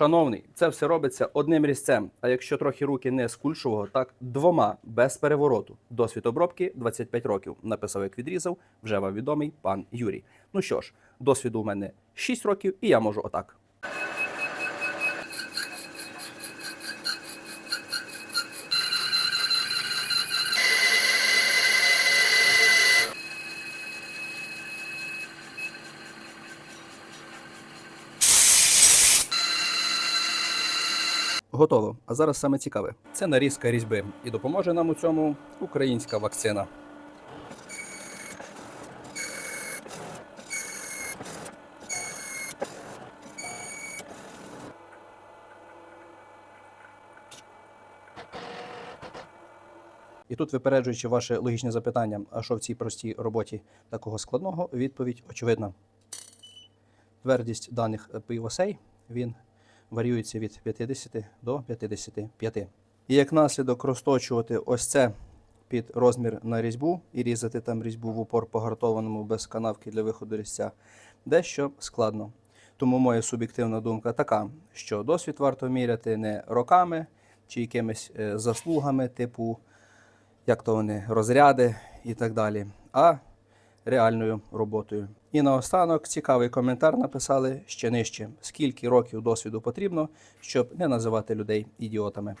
Шановний, це все робиться одним різцем. А якщо трохи руки не з так двома без перевороту. Досвід обробки 25 років. Написав, як відрізав, вже вам відомий пан Юрій. Ну що ж, досвіду у мене 6 років, і я можу отак. Готово. А зараз саме цікаве. Це нарізка різьби. І допоможе нам у цьому українська вакцина. І тут, випереджуючи ваше логічне запитання, а що в цій простій роботі такого складного, відповідь очевидна. Твердість даних пивосей він варіюється від 50 до 55. І як наслідок розточувати ось це під розмір на різьбу і різати там різьбу в упор погартованому без канавки для виходу різця, дещо складно. Тому моя суб'єктивна думка така, що досвід варто міряти не роками чи якимись е, заслугами, типу, як то вони, розряди і так далі, а реальною роботою. І наостанок цікавий коментар написали ще нижче: скільки років досвіду потрібно, щоб не називати людей ідіотами.